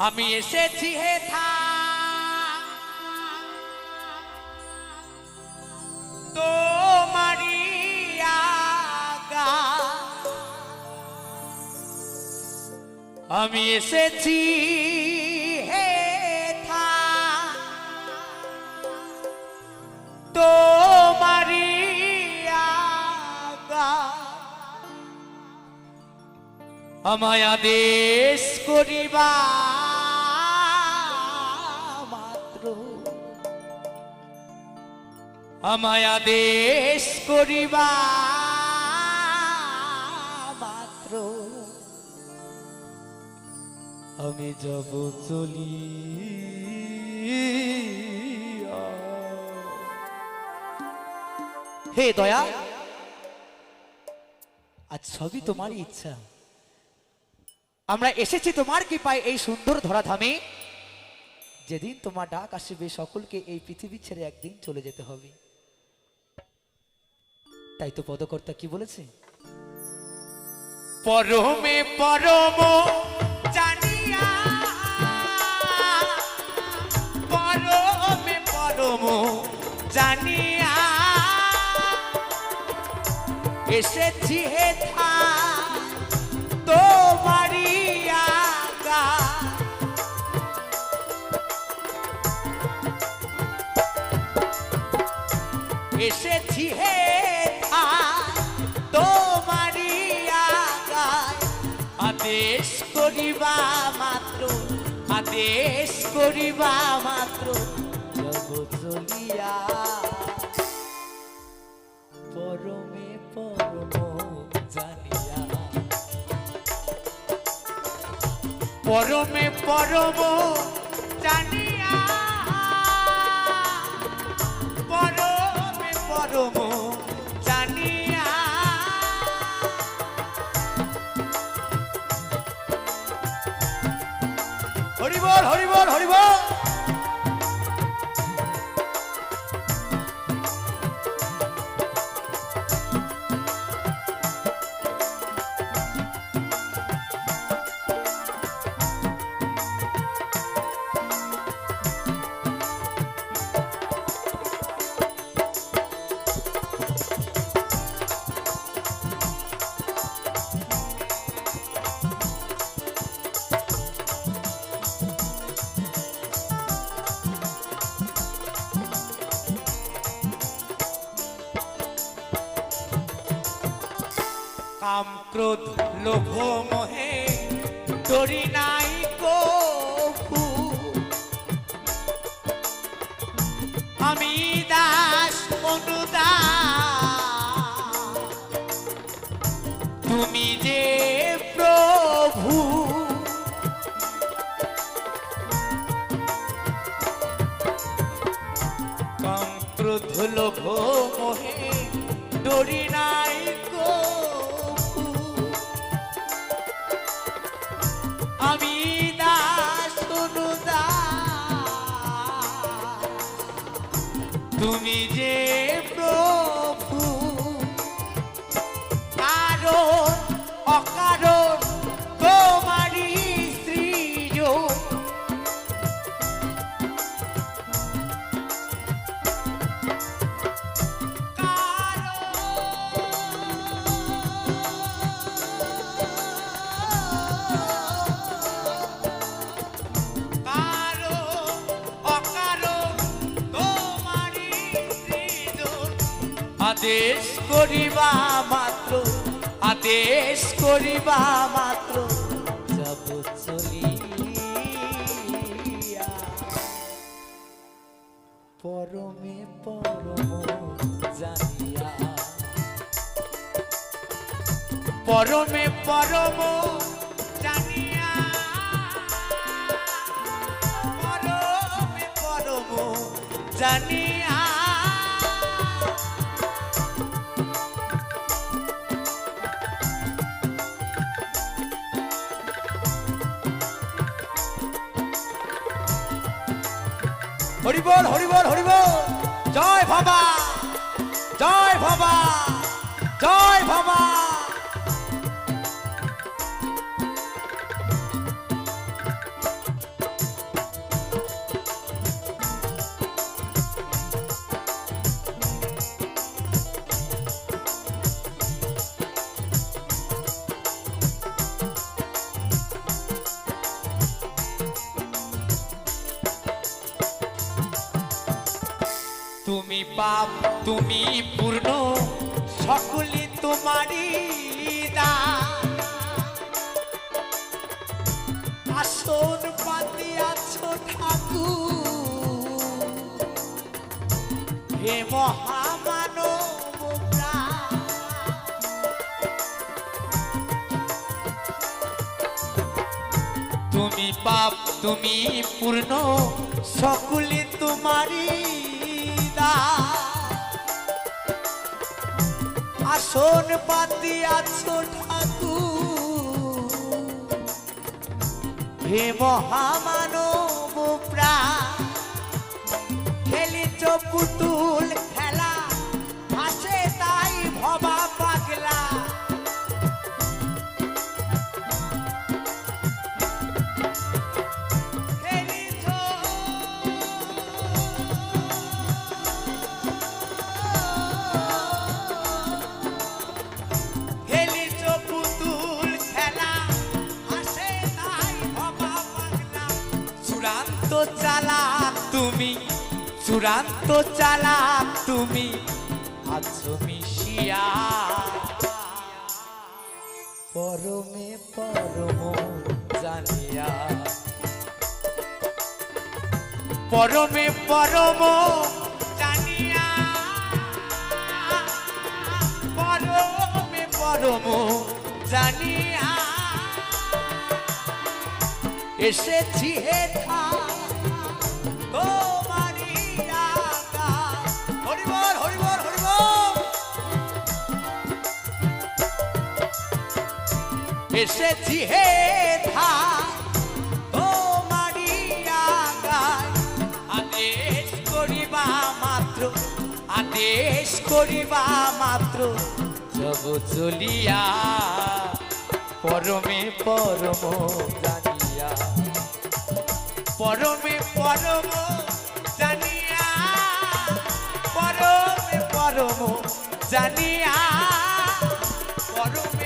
আমি এসেছি হে থা। আগা। আমি এসেছি হে থা। তোমারি আগা। আমায় আদেশ করিবা। আমায় আদেশ করিবা মাত্র। আমি যাব চলি হে দয়া, আজ সবই তোমারই ইচ্ছা। আমরা এসেছি তোমার কি পাই এই সুন্দর ধরাধামে। যেদিন তোমার ডাক আসবে, সকলকে এই পৃথিবী ছেড়ে একদিন চলে যেতে হবে। তাই তো পদকর্তা কি বলেছে? পরমে পরম জানিয়া, পরমে পরম জানিয়া, এসেছি হে থা তোমারি আগা এসেছি হে করিবা মাত্র আদেশ করিবা মাত্র জগৎ চলিয়া। পরমে পরম জানিয়া। পরমে পরম জানিয়া। হরিবল হরিবল হরিবল। ক্রোধ লোভ মোহে, ডরি নাই আমি দাস অনুদাস তুমি যে প্রভু। কাম ক্রোধ লোভ মোহে, ডরি নাই কভু তুমি যে প্রভু কারও অকারণ আদেশ করিবা মাত্র, আদেশ করিবা মাত্র। যাব চলিয়া। পরমে পরম জানিয়া। পরমে পরম জানিয়া। পরমে পরম জানিয়া। হরিবল হরিবল হরিবল। জয় বাবা জয় বাবা জয় বাবা। তুমি পাপ, তুমি পূর্ণ সকলে তোমারই দান। আসন পাতি আছো ঠাকুর, হে মহামানব তুমি পাপ, তুমি পূর্ণ সকলে তোমারই আসন পাতি আছো ঠাকুর হে মহামানব প্রা খেলিছ পুতুল চূড়ান্ত চালাক তুমি, আছো মিশিয়া। পরমে পরম জানিয়া। পরমে পরম জানিয়া। পরমে পরম জানিয়া। এসেছি হে থা এসেছি হে থা। তোমারি আগায় আদেশ করিবা মাত্র, আদেশ করিবা মাত্র জব চলিয়া, পরমে পরম জানিয়া। পরমে পরম জানিয়া, পরমে পরম জানিয়া, পরমে